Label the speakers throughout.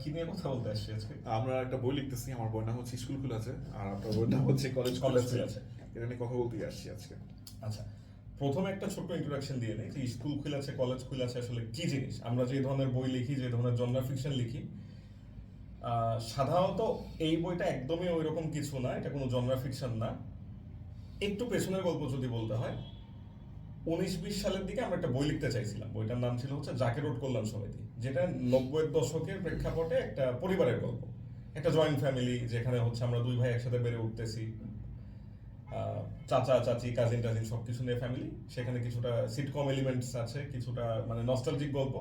Speaker 1: কি নিয়ে কথা বলতে আসছি আজকে?
Speaker 2: আমরা একটা বই লিখতেছি আমার বই নাম হচ্ছে স্কুল খুলেছে আর আপনার বই নাম হচ্ছে কলেজ
Speaker 1: কলেজ
Speaker 2: খুলেছে
Speaker 1: খুলেছে।
Speaker 2: এটা নিয়ে কথা বলতে আসছি আজকে।
Speaker 1: আচ্ছা প্রথমে একটা ছোট্ট ইন্ট্রোডাকশন দিয়ে নেই যে স্কুল খুলেছে কলেজ খুলেছে আসলে কি জিনিস? আমরা যে ধরনের বই লিখি যে ধরনের জনরা ফিকশন লিখি আহ, সাধারণত এই বইটা একদমই ওই রকম কিছু না এটা কোনো জনরা ফিকশন না। একটু পেছনের গল্প যদি বলতে হয় উনিশ বিশ সালের দিকে আমরা একটা বই লিখতে চাইছিলাম। বইটার নাম ছিল হচ্ছে জাকে রোড কল্যাণ সমিতি, যেটা নব্বইয়ের দশকের প্রেক্ষাপটে একটা পরিবারের গল্প। একটা জয়েন্ট ফ্যামিলি যেখানে হচ্ছে আমরা দুই ভাই একসাথে বেড়ে উঠতেছি। চাচা, চাচি কাজিন টাজিন সব কিছু নিয়ে ফ্যামিলি সেখানে কিছুটা সিটকম এলিমেন্টস আছে, কিছুটা মানে নস্টালজিক গল্প।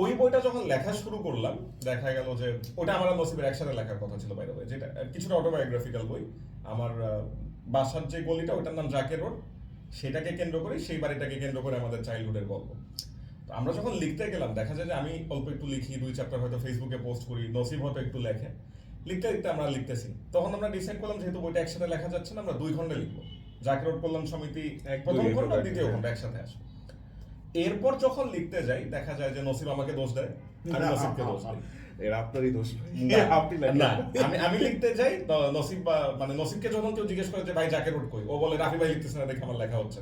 Speaker 1: ওই বইটা যখন লেখা শুরু করলাম, দেখা গেল যে ওটা আমার নসিবের একসাথে লেখার কথা ছিল বাইরে যেটা কিছুটা অটোবায়োগ্রাফিক্যাল বই। আমার বাসার যে গলিটা ওটার নাম জাকে রোড সেটাকে কেন্দ্র করে সেই বাড়িটাকে কেন্দ্র করে আমাদের চাইল্ডহুডের গল্প। তো আমরা যখন লিখতে গেলাম দেখা যায় যে আমি অল্প একটু লিখি দুই চ্যাপ্টার হয়তো ফেসবুকে পোস্ট করি নসিব হয়তো একটু লেখে। লিখতে লিখতে আমরা লিখতেছি। তখন আমরা ডিসাইড করলাম যেহেতু বইটা একসাথে লেখা যাচ্ছে না আমরা দুই খণ্ডে লিখব। জাকির কল্যাণ সমিতি প্রথম খণ্ড দ্বিতীয়। খণ্ড একসাথে আসবে। এরপর যখন লিখতে যাই দেখা যায় যে নসিব আমাকে দোষ দেয় আমি নসিবকে দোষ দিই।
Speaker 2: এরা আপনারই দোষ আপনি
Speaker 1: না, আমি আমি লিখতে যাই নসিব বা মানে নসিবকে যখন কেউ জিজ্ঞেস করে যে ভাই রোড কই ও বলে রাফি ভাই লিখতেছে না দেখে আমার লেখা হচ্ছে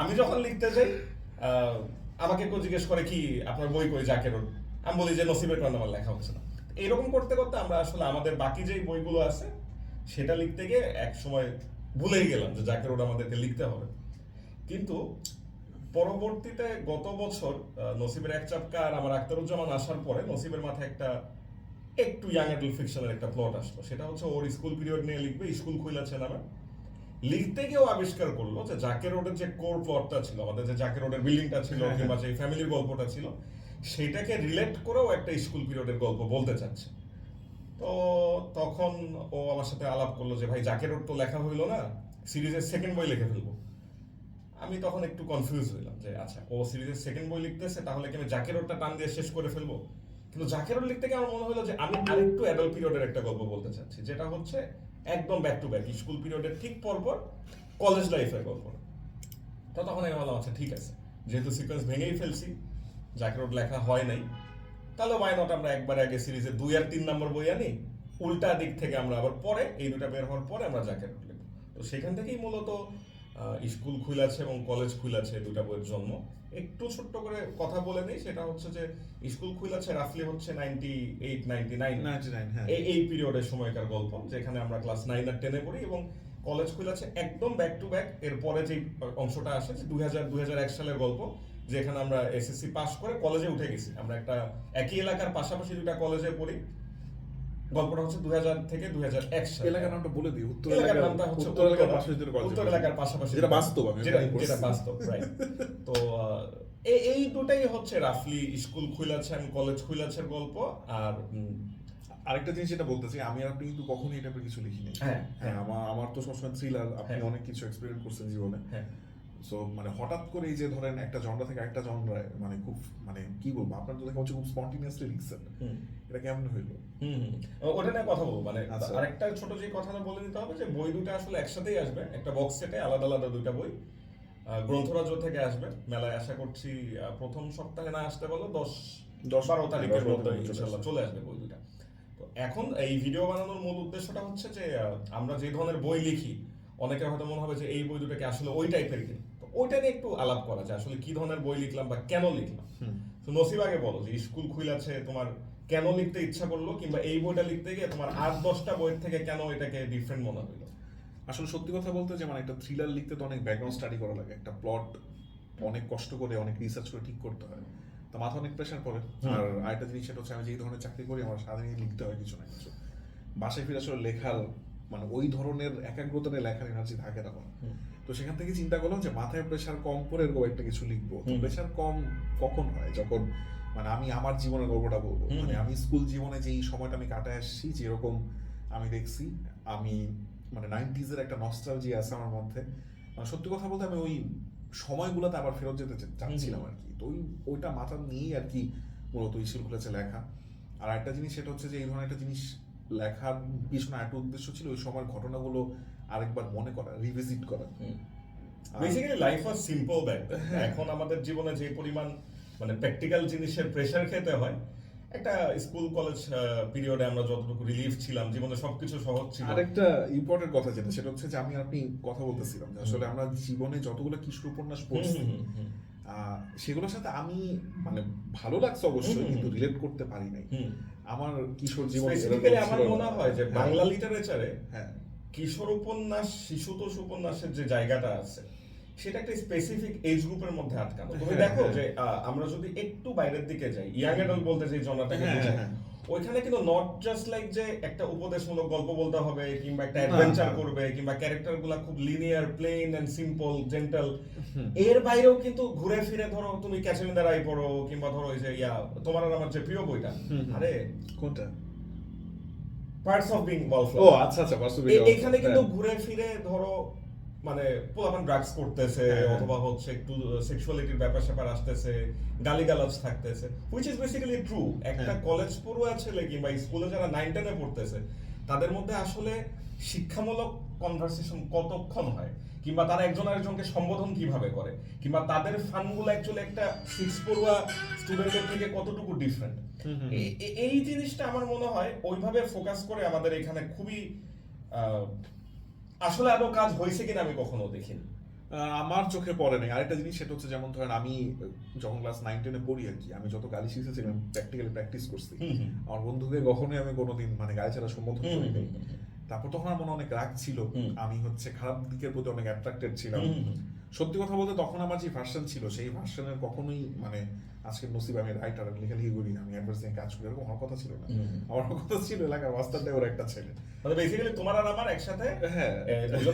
Speaker 1: আমি যখন লিখতে যাই আমাকে কেউ জিজ্ঞেস করে কি আপনার বই কই জাকে রোড আমি বলি যে নসিবের কারণে আমার লেখা হচ্ছে না। এরকম করতে করতে আমরা আসলে আমাদের বাকি যেই বইগুলো আছে সেটা লিখতে গিয়ে এক সময় ভুলেই গেলাম যে জাকে রোড আমাদেরকে লিখতে হবে। কিন্তু পরবর্তীতে গত বছর নসিবের এক চাপকা আর আমার আক্তারুজ্জামান আসার পরে নসিবের মাথায় একটা একটু ইয়াং অ্যাডাল্ট ফিকশনের একটা প্লট আসলো। সেটা হচ্ছে ওর স্কুল পিরিয়ড নিয়ে লিখবে স্কুল খুলেছে নামে। লিখতে গিয়েও আবিষ্কার করল যে জাকে রোডের যে কোর প্লটটা ছিল আমাদের যে জাকে রোডের বিল্ডিংটা ছিল
Speaker 2: হ্যাঁ,
Speaker 1: কিংবা যে ফ্যামিলির গল্পটা ছিল সেটাকে রিলেট করেও একটা স্কুল পিরিয়ডের গল্প বলতে চাচ্ছে। তো তখন ও আমার সাথে আলাপ করল যে ভাই জাকে রোড তো লেখা হইল না সিরিজের সেকেন্ড বই লিখে ফেলব। আমি তখন একটু কনফিউজ হইলাম যে আচ্ছা ও সিরিজের সেকেন্ড বই লিখতেছে, তাহলে কি আমি জাকের রোডটা টান দিয়ে শেষ করে ফেলব? কিন্তু জাকের রোড লিখতে গিয়ে আমার মনে হলো যে, আমি আরেকটু অ্যাডাল্ট পিরিয়ডের একটা গল্প বলতে চাচ্ছি, যেটা হচ্ছে একদম ব্যাক টু ব্যাক স্কুল পিরিয়ডের ঠিক পরপর কলেজ লাইফের গল্প। তো তখন আমি ভাবলাম আচ্ছা ঠিক আছে, যেহেতু সিকোয়েন্স ভেঙেই ফেলছি, জাকের রোড লেখা হয় নাই, তাহলে ওয়াই নট আমরা একবার আগে সিরিজের দুই আর তিন নম্বর বই আনি, উল্টা দিক থেকে আমরা আবার পরে, এই দুটা বের হওয়ার পরে আমরা জাকের রোড লিখব। তো সেখান থেকেই মূলত স্কুল খুলেছে এবং কলেজ খুলেছে দুটা বইয়ের জন্ম একটু ছোট্ট করে কথা বলে নিই সেটা হচ্ছে যে স্কুল খুলেছে রাফলি হচ্ছে নাইনটি এইট নাইনটি নাইন
Speaker 2: 99, হ্যাঁ।
Speaker 1: এই এই পিরিয়ডের সময়কার গল্প যেখানে আমরা ক্লাস নাইন আর টেনে পড়ি এবং কলেজ খুলেছে একদম ব্যাক টু ব্যাক এর পরে যে অংশটা আসে যে দুই হাজার দুই হাজার এক সালের গল্প যেখানে আমরা এসএসসি পাস করে কলেজে উঠে গেছি। আমরা একটা একই এলাকার পাশাপাশি দুটা কলেজে পড়ি। গল্পটা হচ্ছে দুই হাজার থেকে দুই হাজার এক সাল।
Speaker 2: এলাকার নামটা বলে দিই উত্তর
Speaker 1: এলাকার নামটা হচ্ছে
Speaker 2: উত্তর এলাকার
Speaker 1: উত্তর-
Speaker 2: পাশে যদি কলেজ
Speaker 1: উত্তর এলাকার পাশাপাশি।
Speaker 2: যেটা বাস্তব আমি
Speaker 1: যেটা বাস্তব রাইট তো এই এই দুটাই হচ্ছে রাফলি স্কুল খুলেছে এবং কলেজ খুলেছে গল্প আর
Speaker 2: আরেকটা জিনিস যেটা বলতেছি আমি আর আপনি কিন্তু কখনোই এটা কিছু লিখিনি।
Speaker 1: হ্যাঁ,
Speaker 2: হ্যাঁ আমার আমার তো সবসময় থ্রিলার আপনি
Speaker 1: হ্যাঁ।
Speaker 2: অনেক কিছু এক্সপেরিয়েন্স করছেন জীবনে।
Speaker 1: হ্যাঁ।
Speaker 2: সো মানে হঠাৎ করে এই যে ধরেন একটা জনরা থেকে একটা জনরায় মানে খুব মানে কি বলব আপনার তো দেখা হচ্ছে খুব স্পন্টিনিয়াসলি লিখছেন এটা কেমন হইল।
Speaker 1: ওটা নিয়ে কথা বলব। মানে
Speaker 2: আচ্ছা।
Speaker 1: আরেকটা ছোট যে কথাটা বলে দিতে হবে যে বই দুটো আসলে একসাথেই আসবে। একটা বক্স সেটে আলাদা আলাদা দুইটা বই। গ্রন্থরাজ্য থেকে আসবে। মেলায় আশা করছি প্রথম সপ্তাহে না আসতে বলো দশ
Speaker 2: দশ
Speaker 1: বারো তারিখের মধ্যে
Speaker 2: চলে
Speaker 1: ইনশাল্লাহ
Speaker 2: আসবে।
Speaker 1: চলে আসবে বই দুটা। তো এখন এই ভিডিও বানানোর মূল উদ্দেশ্যটা হচ্ছে যে আমরা যে ধরনের বই লিখি অনেকের হয়তো মনে হবে যে এই বই দুটাকে আসলে ওই টাইপের কিনা? ওইটা নিয়ে একটু আলাপ করা যায়। আসলে কি ধরনের বই লিখলাম বা কেন লিখলাম? তো নসিব আগে বলো যে স্কুল খুইলাছে তোমার কেন লিখতে ইচ্ছা করল কিংবা এই বইটা লিখতে গিয়ে তোমার আট দশটা বইয়ের থেকে কেন এটাকে ডিফারেন্ট মনে হইল
Speaker 2: আসলে সত্যি কথা বলতে যে মানে একটা থ্রিলার লিখতে তো অনেক ব্যাকগ্রাউন্ড স্টাডি করা লাগে। একটা প্লট অনেক কষ্ট করে অনেক রিসার্চ করে ঠিক করতে হয়। তো মাথা অনেক প্রেশার পড়ে আর আরেকটা জিনিস সেটা হচ্ছে আমি যেই ধরনের চাকরি করি আমার সারাদিন লিখতে হয় কিছু না কিছু। বাসায় ফিরে আসলে লেখার মানে ওই ধরনের একাগ্রতা নিয়ে লেখার এনার্জি থাকে না আমার।
Speaker 1: হুম।
Speaker 2: তো সেখান থেকে চিন্তা করলাম যে মাথায় প্রেশার কম করে এরকম একটা কিছু লিখব। প্রেশার কম কখন হয়? যখন মানে আমি আমার জীবনের গল্পটা বলব। মানে আমি স্কুল জীবনে যেই সময়টা আমি কাটায় আসছি যেরকম আমি দেখছি আমি মানে নাইনটিজের একটা নস্টালজি আছে আমার মধ্যে। মানে সত্যি কথা বলতে আমি ওই সময়গুলোতে আবার ফেরত যেতে চাচ্ছিলাম আর কি। তো ওই ওইটা মাথা নিয়েই আর কি মূলত স্কুল খুলেছে লেখা। আর একটা জিনিস সেটা হচ্ছে যে এই ধরনের একটা জিনিস লেখার পিছনে একটা উদ্দেশ্য ছিল ওই সময়ের ঘটনাগুলো আরেকবার মনে করা রিভিজিট করা।
Speaker 1: Basically life was simple back. এখন আমাদের জীবনে যে পরিমাণ মানে প্র্যাকটিক্যাল জিনিসের প্রেশার খেতে হয় একটা স্কুল কলেজ পিরিয়ডে আমরা যতটুকু রিলিফ ছিলাম জীবনে সবকিছু সহজ ছিল।
Speaker 2: আরেকটা ইম্পর্টেন্ট কথা যেটা সেটা হচ্ছে যে আমি আপনি কথা বলতেছিলাম যে আসলে আমরা জীবনে যতগুলো কিশোর উপন্যাস পড়ছি সেগুলোর সাথে আমি মানে ভালো লাগছে অবশ্যই কিন্তু রিলেট করতে পারি নাই। আমার কিশোর জীবন
Speaker 1: আমার মনে হয় যে
Speaker 2: হ্যাঁ,
Speaker 1: বাংলা লিটারেচারে
Speaker 2: হ্যাঁ।
Speaker 1: কিশোর উপন্যাস শিশুতোষ উপন্যাসের যে জায়গাটা আছে সেটা একটা স্পেসিফিক এজ গ্রুপের মধ্যে আটকানো তুমি
Speaker 2: হ্যাঁ,
Speaker 1: দেখো
Speaker 2: হ্যাঁ।
Speaker 1: যে আমরা যদি একটু বাইরের দিকে যাই ইয়াং অ্যাডাল্ট বলতে যে জনতাকে
Speaker 2: হ্যাঁ।
Speaker 1: ওইখানে কিন্তু নট জাস্ট লাইক যে একটা উপদেশমূলক গল্প বলতে হবে কিংবা একটা অ্যাডভেঞ্চার করবে কিংবা ক্যারেক্টারগুলা খুব linear plain and simple gentle এর বাইরেও কিন্তু ঘুরে ফিরে ধরো তুমি ক্যাচমিন্দার রাই পড়ো কিংবা ধরো ওই যে ইয়া তোমার আর আমার যে প্রিয় বইটা। আরে
Speaker 2: কোনটা
Speaker 1: পার্টস অফ বিং
Speaker 2: ও আচ্ছা আচ্ছা পার্টস
Speaker 1: অফ বিং এখানে কিন্তু ঘুরে ফিরে ধরো মানে পোলাপান ড্রাগস করতেছে
Speaker 2: হ্যাঁ, হ্যাঁ।
Speaker 1: অথবা হচ্ছে একটু সেক্সুয়ালিটির ব্যাপার স্যাপার আসতেছে গালিগালাজ থাকতেছে হুইচ ইজ বেসিক্যালি ট্রু একটা
Speaker 2: হ্যাঁ।
Speaker 1: কলেজ পড়ুয়া ছেলে কিংবা স্কুলে যারা নাইন টেনে পড়তেছে তাদের মধ্যে আসলে শিক্ষামূলক কনভারসেশন কতক্ষণ হয় কিংবা তারা একজন আরেকজনকে সম্বোধন কীভাবে করে? কিংবা তাদের ফানগুলো অ্যাকচুয়ালি একটা সিক্স পড়ুয়া স্টুডেন্টের থেকে কতটুকু ডিফারেন্ট এই জিনিসটা আমার মনে হয় ওইভাবে ফোকাস করে আমাদের এখানে খুবই আসলে আদৌ কাজ হয়েছে কিনা আমি কখনো দেখিনি।
Speaker 2: আমার চোখে পড়ে নাই। আরেকটা জিনিস সেটা হচ্ছে যেমন ধরেন আমি যখন ক্লাস নাইন টেনে পড়ি আর কি আমি যত গালি শিখেছি আমি প্র্যাকটিক্যালি প্র্যাকটিস করছি। আমার বন্ধুকে কখনোই আমি কোনোদিন মানে গায়ে ছাড়া সম্বোধন করি তারপর তখন আমার মনে অনেক রাগ ছিল। আমি হচ্ছে খারাপ দিকের প্রতি অনেক অ্যাট্রাক্টেড ছিলাম। সত্যি কথা বলতে তখন আমার যে ভার্সন ছিল সেই ভার্সনের কখনোই মানে আজকে নসিব আমি রাইটার লেখালেখি করি আমি অ্যাডভার্টাইজিং কাজ করি এরকম আমার কথা ছিল না। আমার কথা ছিল এলাকার ওর একটা ছেলে।
Speaker 1: মানে বেসিক্যালি তোমার আর আমার একসাথে
Speaker 2: হ্যাঁ।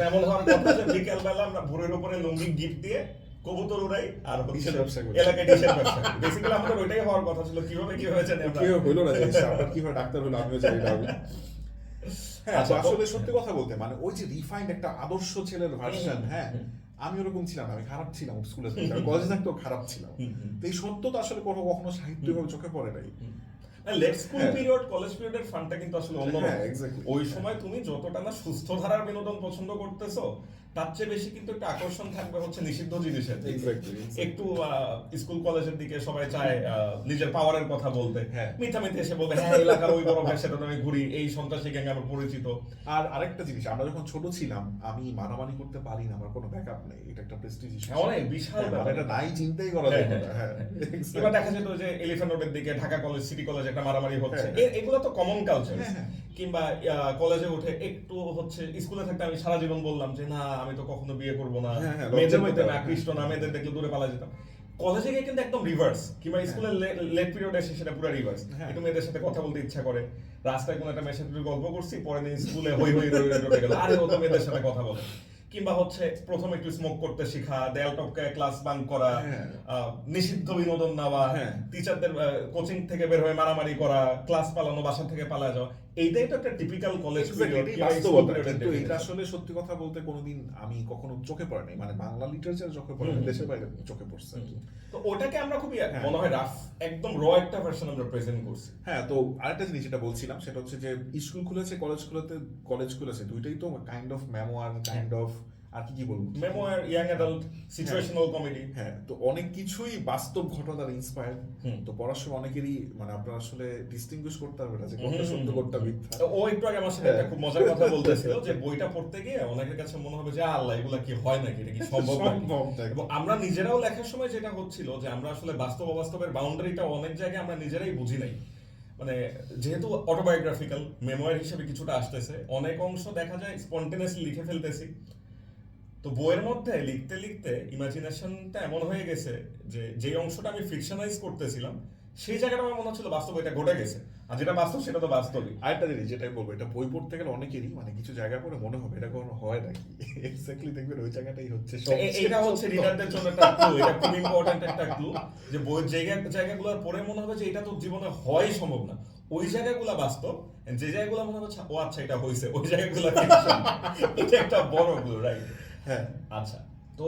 Speaker 1: এমন হওয়ার কথা যে বিকেল বেলা আমরা ভোরের উপরে লুঙ্গি গিফট দিয়ে কবুতর উড়াই আর
Speaker 2: ডিশের ব্যবসা করি।
Speaker 1: এলাকায় ডিশের ব্যবসা বেসিক্যালি আমাদের ওইটাই হওয়ার কথা ছিল। কীভাবে কীভাবে জানি আমরা।
Speaker 2: কেউ হইল না জিনিসটা আবার কীভাবে ডাক্তার হলো আমিও জানি না হ্যাঁ
Speaker 1: আচ্ছা,
Speaker 2: আসলে সত্যি কথা বলতে মানে ওই যে রিফাইন্ড একটা আদর্শ ছেলের ভার্সন হ্যাঁ আমি ওরকম ছিলাম আমি খারাপ ছিলাম স্কুলে কলেজে থাকতেও খারাপ ছিলাম। তো এই সত্য তো আসলে কোনো কখনো সাহিত্য চোখে পড়ে নাই।
Speaker 1: Late school. পিরিয়ড কলেজ পিরিয়ডের ফানটা কিন্তু আসলে অন্য
Speaker 2: হ্যাঁ.
Speaker 1: ওই সময় তুমি যতটা না সুস্থ ধারার বিনোদন পছন্দ করতেছো তার চেয়ে বেশি কিন্তু একটা আকর্ষণ থাকবে হচ্ছে নিষিদ্ধ জিনিসের. একটু স্কুল কলেজের দিকে সবাই চায় নিজের পাওয়ারের কথা বলতে
Speaker 2: হ্যাঁ।
Speaker 1: মিথ্যা মিথ্যা এসে বলবে হ্যাঁ এলাকার ওই বড় সাথে তো আমি ঘুরি এই সন্ত্রাসী গ্যাং আমার পরিচিত
Speaker 2: আর আরেকটা জিনিস আমরা যখন ছোট ছিলাম আমি মারামারি করতে পারি না আমার কোনো ব্যাকআপ নেই এটা একটা প্রেস্টিজ ইস্যু
Speaker 1: হ্যাঁ, অনেক বিশাল ব্যাপার।
Speaker 2: এটা নাই চিন্তাই করা যায়
Speaker 1: হ্যাঁ,
Speaker 2: না হ্যাঁ
Speaker 1: এবার দেখা যেত যে এলিফ্যান্ট রোডের দিকে ঢাকা কলেজ সিটি কলেজ একটা মারামারি হচ্ছে
Speaker 2: হ্যাঁ।
Speaker 1: এগুলো তো কমন কালচার
Speaker 2: হ্যাঁ, হ্যাঁ।
Speaker 1: কিংবা কলেজে উঠে একটু হচ্ছে স্কুলে থাকতে আমি সারা জীবন বললাম যে না আমি তো কখনো বিয়ে করব না।
Speaker 2: হ্যাঁ, হ্যাঁ,
Speaker 1: মেয়েদের মধ্যে না আকৃষ্ট না মেয়েদের দেখলে দূরে পালা যেতাম। কলেজে গিয়ে কিন্তু একদম রিভার্স কিংবা স্কুলের লেট পিরিয়ড এসে সেটা পুরো রিভার্স
Speaker 2: হ্যাঁ।
Speaker 1: একটু মেয়েদের সাথে কথা বলতে ইচ্ছা করে। রাস্তায় কোনো একটা মেয়ের সাথে গল্প করছি পরের দিন স্কুলে হই হই রই গেল। আরে ও তো মেয়েদের সাথে কথা বলে। কিংবা হচ্ছে প্রথমে একটু স্মোক করতে শেখা দেয়াল টপকায় ক্লাস বাঙ্ক করা
Speaker 2: হ্যাঁ।
Speaker 1: নিষিদ্ধ বিনোদন নেওয়া
Speaker 2: হ্যাঁ।
Speaker 1: টিচারদের কোচিং থেকে বের হয়ে মারামারি করা ক্লাস পালানো বাসা থেকে পালা যাওয়া। এইটাই তো একটা টিপিক্যাল কলেজ।
Speaker 2: কিন্তু এটা আসলে সত্যি কথা বলতে কোনোদিন আমি কখনো চোখে পড়ে নাই। মানে বাংলা লিটারেচার চোখে পড়ে দেশের বাইরে চোখে পড়ছে
Speaker 1: তো ওটাকে আমরা খুবই
Speaker 2: হ্যাঁ।
Speaker 1: মনে হয় রাফ একদম র একটা ভার্সন আমরা প্রেজেন্ট করছি।
Speaker 2: হ্যাঁ তো আরেকটা জিনিস যেটা বলছিলাম সেটা হচ্ছে যে স্কুল খুলেছে কলেজ খুলেতে কলেজ খুলেছে দুইটাই তো kind of memoir kind of আর কি কি বলব?
Speaker 1: Memoir young adult situational comedy
Speaker 2: হ্যাঁ তো অনেক কিছুই বাস্তব ঘটনার ইন্সপায়ার্ড তো পড়ার সময় অনেকেরই মানে আপনারা আসলে ডিস্টিংগুইশ করতে না যে কোনটা সত্য কোনটা মিথ্যা।
Speaker 1: ও একটু আগে আমার সাথে খুব মজার কথা বলতেছিল যে বইটা পড়তে গিয়ে অনেকের কাছে মনে হবে যে আল্লাহ এগুলা কি হয় নাকি? এটা কি সম্ভব? এবং আমরা নিজেরাও লেখার সময় যেটা হচ্ছিল যে আমরা আসলে বাস্তব অবাস্তবের বাউন্ডারিটা অনেক জায়গায় আমরা নিজেরাই বুঝি নাই। মানে যেহেতু অটোবায়োগ্রাফিক্যাল মেমোয়ার হিসেবে কিছুটা আসতেছে অনেক অংশ দেখা যায় স্পন্টেনিয়াসলি লিখে ফেলতেছি। তো বইয়ের মধ্যে লিখতে লিখতে ইমাজিনেশনটা এমন হয়ে গেছে যে যে অংশটা আমি ফিকশনাইজ করতেছিলাম সেই জায়গাটা আমার মনে হচ্ছিল বাস্তব এটা ঘটে গেছে। আর যেটা বাস্তব সেটা তো বাস্তবই।
Speaker 2: আরেকটা জিনিস যেটাই বলব এটা বই পড়তে গেলে অনেকেরই মানে কিছু জায়গা পড়ে মনে হবে এটা কখনো হয় নাকি? এক্স্যাক্টলি দেখবেন ওই জায়গাটাই হচ্ছে
Speaker 1: এটা হচ্ছে রিডারদের জন্য একটা ক্লু এটা খুব ইম্পর্ট্যান্ট একটা ক্লু যে বইয়ের জায়গা জায়গাগুলো পড়ে মনে হবে যে এটা তো জীবনে হয় সম্ভব না। ওই জায়গাগুলো বাস্তব যে জায়গাগুলো মনে হচ্ছে ও আচ্ছা এটা হয়েছে ওই জায়গাগুলো। এটা একটা বড় ক্লু রাইট
Speaker 2: হ্যাঁ।
Speaker 1: আচ্ছা। তো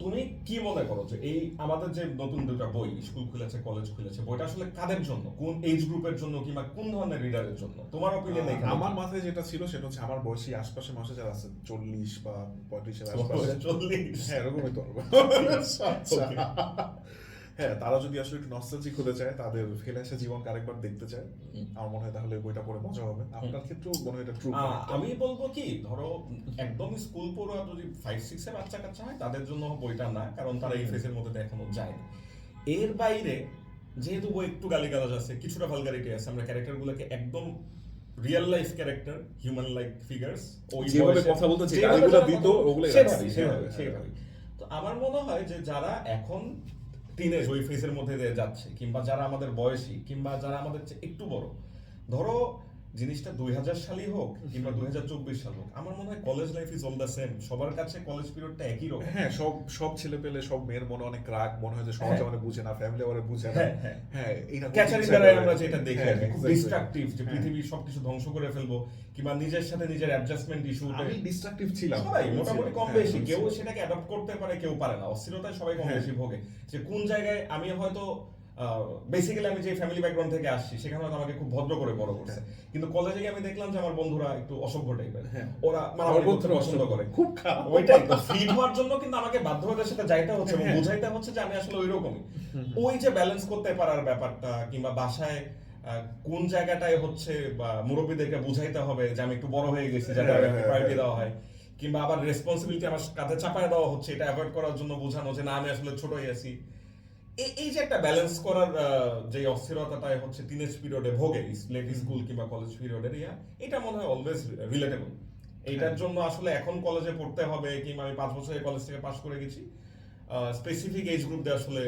Speaker 1: তুমি কি মনে করো যে এই আমাদের যে নতুন দুটা বই স্কুল খুলেছে কলেজ খুলেছে বইটা আসলে কাদের জন্য? কোন এজ গ্রুপের জন্য কিংবা কোন ধরনের রিডারের জন্য? তোমার অপিনিয়ন এখানে
Speaker 2: আমার মাথায় যেটা ছিল সেটা হচ্ছে আমার বয়সী আশপাশে মানুষ যারা আছে চল্লিশ বা পঁয়ত্রিশের আশপাশে।
Speaker 1: চল্লিশ
Speaker 2: হ্যাঁ এরকমই তো। আচ্ছা, আচ্ছা। হ্যাঁ তারা যদি আসলে একটু নস্টালজিক হতে চায় তাদের ফেলে আসা জীবন আরেকবার দেখতে চায় আমার মনে হয় তাহলে বইটা পড়ে মজা হবে। আপনার ক্ষেত্রেও মনে হয় এটা ট্রু
Speaker 1: আমি বলব কি ধরো একদম স্কুল পড়ুয়া যদি ফাইভ সিক্স এর বাচ্চা কাচ্চা হয় তাদের জন্য বইটা না কারণ তারা এই ফেসের মধ্যে দিয়ে এখনও যায়নি এর বাইরে যেহেতু বই একটু গালিগালাজ আছে কিছুটা ভালগারিটি আছে আমরা ক্যারেক্টারগুলোকে একদম real life character human like figures ওই
Speaker 2: যেভাবে কথা বলতো, যে গালিগুলো দিত, হ্যাঁ,
Speaker 1: সেভাবেই। তো আমার মনে হয় যে যারা এখন টিনেজ ওই ফেসের মধ্যে দিয়ে যাচ্ছে, কিংবা যারা আমাদের বয়সী, কিংবা যারা আমাদের একটু বড়। ধরো জিনিসটা দুই হাজার সালই হোক কিংবা দুই হাজার চব্বিশ সাল হোক আমার মনে হয় college life is all the same সবার কাছে কলেজ পিরিয়ডটা একই রকম।
Speaker 2: হ্যাঁ সব সব ছেলে পেলে সব মেয়ের মনে অনেক রাগ মনে হয় যে সমাজ
Speaker 1: হ্যাঁ।
Speaker 2: আমাদের বুঝে না ফ্যামিলি আমাদের বুঝে না।
Speaker 1: হ্যাঁ, হ্যাঁ।
Speaker 2: হ্যাঁ
Speaker 1: ক্যাচারি আমরা যেটা দেখি
Speaker 2: হ্যাঁ,
Speaker 1: আর খুব ডিস্ট্রাকটিভ যে
Speaker 2: হ্যাঁ।
Speaker 1: পৃথিবীর সবকিছু ধ্বংস করে ফেলব কিংবা নিজের সাথে নিজের অ্যাডজাস্টমেন্ট ইস্যু
Speaker 2: আমি ডিস্ট্রাকটিভ ছিলাম।
Speaker 1: সবাই মোটামুটি কম
Speaker 2: হ্যাঁ,
Speaker 1: বেশি কেউ সেটাকে অ্যাডপ্ট করতে পারে কেউ পারে না। অস্থিরতায় সবাই কম
Speaker 2: হ্যাঁ।
Speaker 1: বেশি ভোগে। যে কোন জায়গায় আমি হয়তো বেসিক্যালি আমি যে ফ্যামিলি ব্যাকগ্রাউন্ড থেকে আসছি সেখানে হয়তো আমাকে খুব ভদ্র করে বড় করছে। কিন্তু কলেজে গিয়ে আমি দেখলাম যে আমার বন্ধুরা একটু অসভ্য টাইপের
Speaker 2: হ্যাঁ।
Speaker 1: ওরা মারামারি করতে পছন্দ করে।
Speaker 2: খুব খারাপ।
Speaker 1: ওইটাই তো ফিট হওয়ার জন্য কিন্তু আমাকে বাধ্যতার সাথে যাইতে হচ্ছে এবং
Speaker 2: হ্যাঁ।
Speaker 1: বোঝাইতে হচ্ছে যে আমি আসলে ওই রকমই ওই যে ব্যালেন্স করতে পারার ব্যাপারটা কিংবা বাসায় কোন জায়গাটায় হচ্ছে বা মুরব্বীদেরকে বুঝাইতে হবে যে আমি একটু বড় হয়ে গেছি যাতে
Speaker 2: হ্যাঁ, হ্যাঁ,
Speaker 1: প্রায়োরিটি
Speaker 2: হ্যাঁ।
Speaker 1: দেওয়া হয়। কিংবা আবার রেসপন্সিবিলিটি আমার কাঁধে চাপায় দেওয়া হচ্ছে এটা অ্যাভয়েড করার জন্য বোঝানো যে না আমি আসলে ছোট হয়ে আছি। এই এই যে একটা ব্যালেন্স করার যে অস্থিরতাটাই হচ্ছে টিনেজ পিরিয়ডে ভোগে লেট স্কুল কিংবা কলেজ পিরিয়ডের ইয়া এটা মনে হয় অলওয়েজ রিলেটেবল এইটার জন্য আসলে এখন কলেজে পড়তে হবে কিংবা আমি পাঁচ বছরের কলেজ থেকে পাশ করে গেছি স্পেসিফিক এজ গ্রুপ দিয়ে আসলে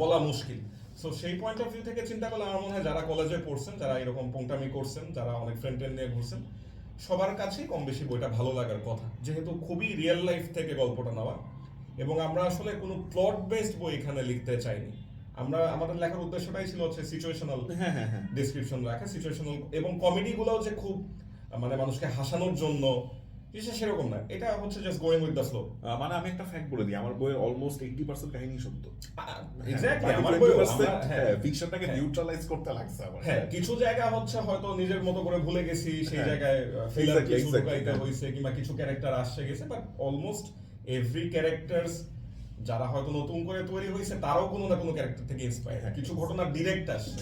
Speaker 1: বলা মুশকিল। সো সেই পয়েন্ট অফ ভিউ থেকে চিন্তা করলে আমার মনে হয় যারা কলেজে পড়ছেন যারা এরকম পোংটামি করছেন যারা অনেক ফ্রেন্ড নিয়ে ঘুরছেন সবার কাছেই কম বেশি বইটা ভালো লাগার কথা। যেহেতু খুবই রিয়েল লাইফ থেকে গল্পটা নেওয়া এবং আমরা আসলে কোনো প্লট বেসড বই এখানে লিখতে চাইনি। আমরা আমাদের লেখার উদ্দেশ্যটাই ছিল হচ্ছে সিচুয়েশনাল
Speaker 2: হ্যাঁ হ্যাঁ হ্যাঁ।
Speaker 1: ডেসক্রিপশন রাখা সিচুয়েশনাল এবং কমেডি গুলোও যে খুব মানে মানুষকে হাসানোর জন্য জিনিসটা সেরকম না। এটা হচ্ছে just going with the flow
Speaker 2: মানে আমি একটা ফ্যাক্ট বলে দিই আমার বইয়ের অলমোস্ট এইটি পার্সেন্ট কাহিনী সত্য।
Speaker 1: এক্স্যাক্টলি আমার হ্যাঁ,
Speaker 2: ফিকশনটাকে
Speaker 1: হ্যাঁ।
Speaker 2: নিউট্রালাইজ করতে লাগছে আমার।
Speaker 1: হ্যাঁ কিছু জায়গা হচ্ছে হয়তো নিজের মতো করে ভুলে গেছি সেই
Speaker 2: হ্যাঁ।
Speaker 1: জায়গায় ফিলার কিছু ঢুকাইতে
Speaker 2: হ্যাঁ।
Speaker 1: হয়েছে কিংবা কিছু ক্যারেক্টার আসছে গেছে বাট অলমোস্ট এভরি ক্যারেক্টার্স যারা হয়তো নতুন করে তৈরি হয়েছে তারাও কোনো না কোনো ক্যারেক্টার থেকে ইন্সপায়ার
Speaker 2: হ্যাঁ।
Speaker 1: কিছু ঘটনা ডিরেক্ট আসছে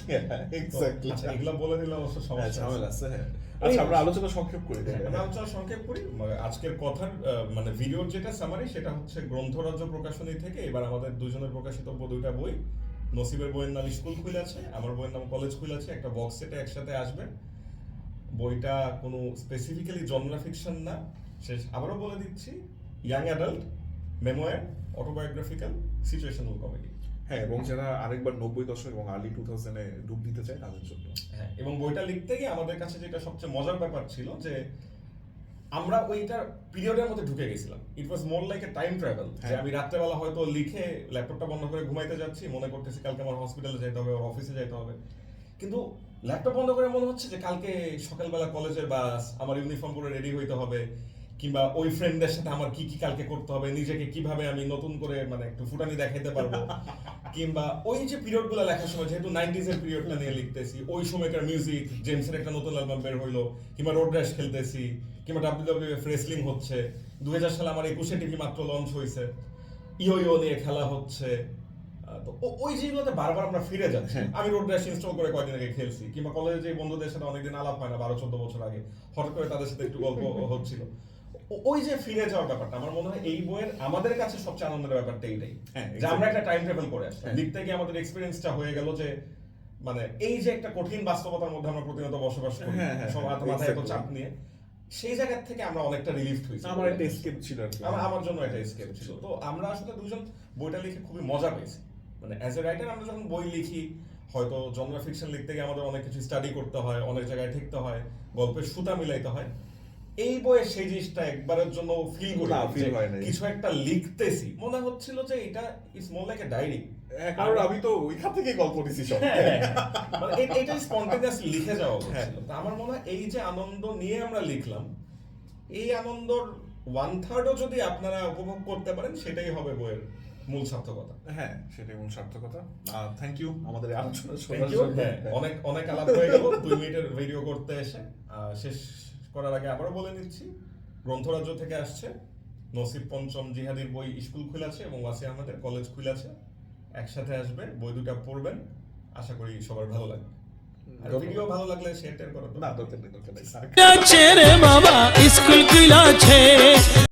Speaker 1: এগুলা বলে দিলে অবশ্য সমস্যা আছে।
Speaker 2: ঝামেলা আছে হ্যাঁ। আচ্ছা আমরা আলোচনা সংক্ষেপ করি
Speaker 1: হ্যাঁ, আমরা আলোচনা সংক্ষেপ করি। মানে আজকের কথার মানে ভিডিওর যেটা সামারি সেটা হচ্ছে গ্রন্থরাজ্য প্রকাশনী থেকে এবার আমাদের দুজনের প্রকাশিতব্য দুইটা বই নসিবের বইয়ের নাম স্কুল খুলে আছে আমার বইয়ের নাম কলেজ খুলে আছে একটা বক্স সেটে একসাথে আসবে। বইটা কোনো স্পেসিফিক্যালি জনরা ফিকশন না। শেষ আবারও বলে দিচ্ছি young adult memoir autobiographical situational comedy
Speaker 2: হ্যাঁ এবং যারা আরেকবার নব্বই দশক এবং আর্লি টু থাউজেন্ডে ডুব দিতে চায় তাদের জন্য।
Speaker 1: হ্যাঁ এবং বইটা লিখতে গিয়ে আমাদের কাছে যেটা সবচেয়ে মজার ব্যাপার ছিল যে আমরা ওইটা পিরিয়ডের মধ্যে ঢুকে গেছিলাম। It was more like a time travel যে
Speaker 2: হ্যাঁ।
Speaker 1: আমি রাত্রেবেলা হয়তো লিখে ল্যাপটপটা বন্ধ করে ঘুমাইতে যাচ্ছি মনে করতেছি কালকে আমার হসপিটালে যেতে হবে ওর অফিসে যেতে হবে। কিন্তু ল্যাপটপ বন্ধ করে মনে হচ্ছে যে কালকে সকালবেলা কলেজের বাস আমার ইউনিফর্ম পরে রেডি হইতে হবে। কিংবা ওই ফ্রেন্ডদের সাথে আমার কি কি কালকে করতে হবে নিজেকে কীভাবে আমি নতুন করে মানে একটু ফুটানি দেখাইতে পারব? কিংবা ওই যে পিরিয়ডগুলো লেখার সময় যেহেতু নাইনটিজ এর পিরিয়ডটা নিয়ে লিখতেছি ওই সময়কার মিউজিক জেমসের একটা নতুন অ্যালবাম বের হইল কিংবা রোড র্যাশ খেলতেছি কিংবা ডাব্লিউডাব্লিউ এফ রেসলিং হচ্ছে দুই হাজার সালে আমার একুশে টিভি মাত্র লঞ্চ হয়েছে ইও ইও নিয়ে খেলা হচ্ছে তো ওই জিনিসগুলোতে বারবার আমরা ফিরে যাচ্ছি।
Speaker 2: হ্যাঁ।
Speaker 1: আমি রোড র্যাশ ইনস্টল করে কয়দিন আগে খেলছি কিংবা কলেজে যে বন্ধুদের সাথে অনেকদিন আলাপ হয় না বারো চোদ্দ বছর আগে হঠাৎ করে তাদের সাথে একটু গল্প হচ্ছিল। ওই যে ফিরে যাওয়ার ব্যাপারটা আমার মনে হয় এই বইয়ের আমাদের কাছে সবচেয়ে আনন্দের ব্যাপারটা এইটাই
Speaker 2: হ্যাঁ,
Speaker 1: যে আমরা একটা টাইম ট্রাভেল করে আসলাম।
Speaker 2: হ্যাঁ।
Speaker 1: লিখতে গিয়ে আমাদের এক্সপিরিয়েন্সটা হয়ে গেল যে মানে এই যে একটা কঠিন বাস্তবতার মধ্যে আমরা প্রতিনিয়ত বসবাস করি
Speaker 2: হ্যাঁ,
Speaker 1: মাথায় এত চাপ নিয়ে সেই জায়গা থেকে আমরা অনেকটা রিলিফ হয়েছি।
Speaker 2: আমার একটা এসকেপ ছিল
Speaker 1: আমার জন্য এটা এসকেপ ছিল। তো আমরা আসলে দুজন বইটা লিখে খুবই মজা পেয়েছি। মানে অ্যাজ এ রাইটার আমরা যখন বই লিখি হয়তো জনরা ফিকশন লিখতে গিয়ে আমাদের অনেক কিছু স্টাডি করতে হয় অনেক জায়গায় ঠিকতে হয় গল্পের সুতা মিলাইতে হয়। এই বইয়ে সেই জিনিসটা একবারের জন্য ফিল করি।
Speaker 2: না, feel হয় নাই।
Speaker 1: কিছু একটা লিখতেছি। মনে হচ্ছিল যে এটা is more like a diary
Speaker 2: হ্যাঁ, কারণ আমি তো ওইখান থেকেই গল্প দিছি সব।
Speaker 1: মানে এটা স্পন্টেনিয়াসলি লিখে যাওয়া
Speaker 2: হ্যাঁ।
Speaker 1: তা আমার মনে হয় এই যে আনন্দ নিয়ে আমরা লিখলাম এই আনন্দর ওয়ান থার্ডও যদি আপনারা উপভোগ করতে পারেন সেটাই হবে বইয়ের মূল সার্থকতা।
Speaker 2: হ্যাঁ সেটাই মূল সার্থকতা। থ্যাংক ইউ আমাদের আলোচনা শোনার জন্য।
Speaker 1: হ্যাঁ, অনেক অনেক আলাপ হয়ে গেল। দুই মিনিটের ভিডিও করতে এসে। শেষ করার আগে আবারও বলে নিচ্ছি গ্রন্থরাজ্য থেকে আসছে নসিব পঞ্চম জিহাদির বই স্কুল খুলেছে এবং ওয়াসি আহমেদের কলেজ খুলেছে। একসাথে আসবে বই দুটা পড়বেন আশা করি সবার ভালো লাগবে। ভিডিও ভালো লাগলে শেয়ার টেয়ার করো
Speaker 2: না দরকার নেই দরকার নেই
Speaker 3: আছে বাবা স্কুল খুলেছে।